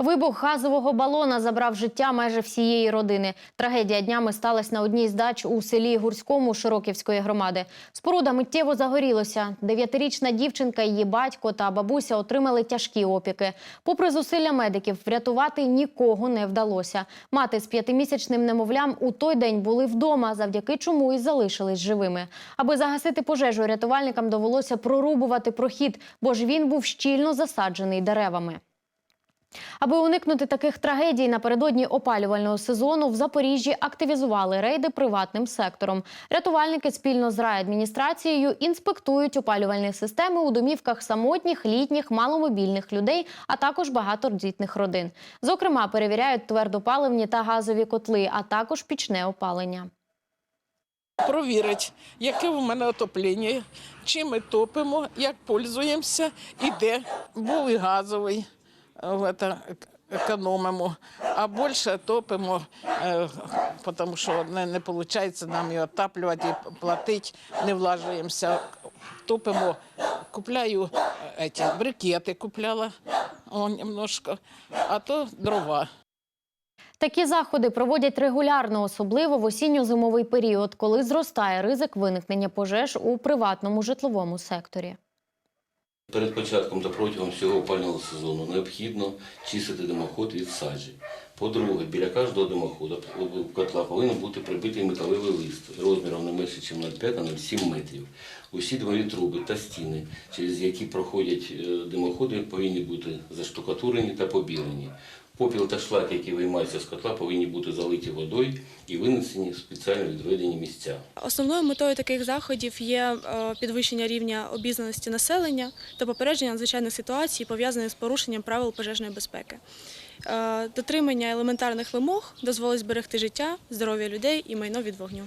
Вибух газового балона забрав життя майже всієї родини. Трагедія днями сталася на одній з дач у селі Гурському Широківської громади. Споруда миттєво загорілося. Дев'ятирічна дівчинка, її батько та бабуся отримали тяжкі опіки. Попри зусилля медиків, врятувати нікого не вдалося. Мати з п'ятимісячним немовлям у той день були вдома, завдяки чому і залишились живими. Аби загасити пожежу, рятувальникам довелося прорубувати прохід, бо ж він був щільно засаджений деревами. Аби уникнути таких трагедій, напередодні опалювального сезону в Запоріжжі активізували рейди приватним сектором. Рятувальники спільно з райадміністрацією інспектують опалювальні системи у домівках самотніх, літніх, маломобільних людей, а також багатодітних родин. Зокрема, перевіряють твердопаливні та газові котли, а також пічне опалення. Провірить, яке в мене отоплення, чим ми топимо, як пользуємося і де. Був і газовий, економимо, а більше топимо, е, тому що не, не виходить нам і отаплювати, і платити, не влажуємося. Топимо, купляю ці, брикети, купляла о, немножко, а то дрова. Такі заходи проводять регулярно, особливо в осінньо-зимовий період, коли зростає ризик виникнення пожеж у приватному житловому секторі. Перед початком та протягом всього опального сезону необхідно чистити димоход від саджі. По-друге, біля кожного димохода котла повинен бути прибитий металевий лист розміром не менше, ніж 0,5 на 0,7 метрів. Усі димові труби та стіни, через які проходять е, димоходи, повинні бути заштукатурені та побілені. Попіл та шлаки, які виймаються з котла, повинні бути залиті водою і винесені в спеціально відведені місця. Основною метою таких заходів є е, підвищення рівня обізнаності населення та попередження надзвичайних ситуацій, пов'язаних з порушенням правил пожежної безпеки. Е, Дотримання елементарних вимог дозволить зберегти життя, здоров'я людей і майно від вогню.